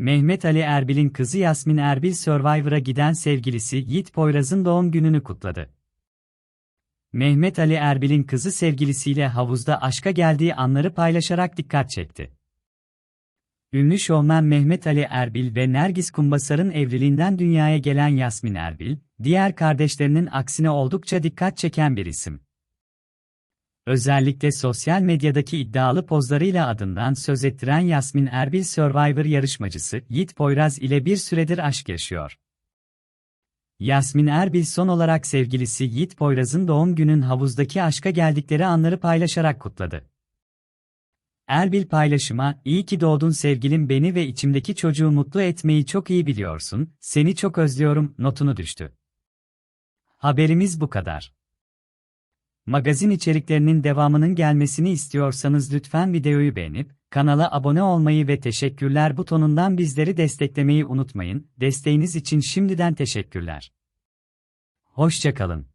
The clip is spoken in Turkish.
Mehmet Ali Erbil'in kızı Yasmin Erbil Survivor'a giden sevgilisi Yiğit Poyraz'ın doğum gününü kutladı. Mehmet Ali Erbil'in kızı sevgilisiyle havuzda aşka geldiği anları paylaşarak dikkat çekti. Ünlü şovmen Mehmet Ali Erbil ve Nergis Kumbasar'ın evliliğinden dünyaya gelen Yasmin Erbil, diğer kardeşlerinin aksine oldukça dikkat çeken bir isim. Özellikle sosyal medyadaki iddialı pozlarıyla adından söz ettiren Yasmin Erbil Survivor yarışmacısı Yiğit Poyraz ile bir süredir aşk yaşıyor. Yasmin Erbil son olarak sevgilisi Yiğit Poyraz'ın doğum günün havuzdaki aşka geldikleri anları paylaşarak kutladı. Erbil paylaşıma, iyi ki doğdun sevgilim beni ve içimdeki çocuğu mutlu etmeyi çok iyi biliyorsun, seni çok özlüyorum, notunu düştü. Haberimiz bu kadar. Magazin içeriklerinin devamının gelmesini istiyorsanız lütfen videoyu beğenip, kanala abone olmayı ve teşekkürler butonundan bizleri desteklemeyi unutmayın, desteğiniz için şimdiden teşekkürler. Hoşçakalın.